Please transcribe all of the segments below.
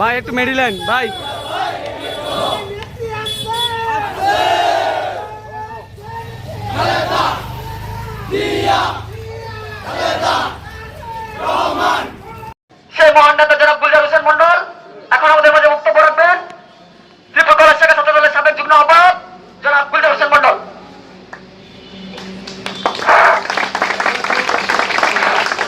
ভাই একটু মেডিলেন ভাই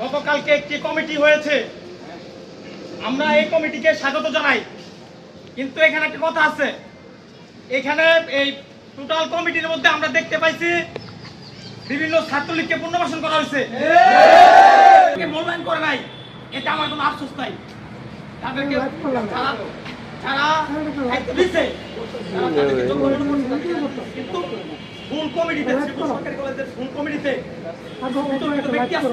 গতকালকে একটি কমিটি হয়েছে। আমরা এই কমিটিকে স্বাগত জানাই। কিন্তু এখানে একটা কথা আছে। এখানে এই টোটাল কমিটির মধ্যে আমরা দেখতে পাইছি, বিভিন্ন ছাত্রলীগকে পুনর্বাসন করা হয়েছে। মূল্যায়ন করে নাই। এটা আমার কোনো আফসোস নাই। তাদেরকে দিচ্ছে তারা করছে। কিন্তু ফুল কমিটিতে সরকারি কলেজের ফুল কমিটিতে কিছু কিছু ব্যক্তি আছে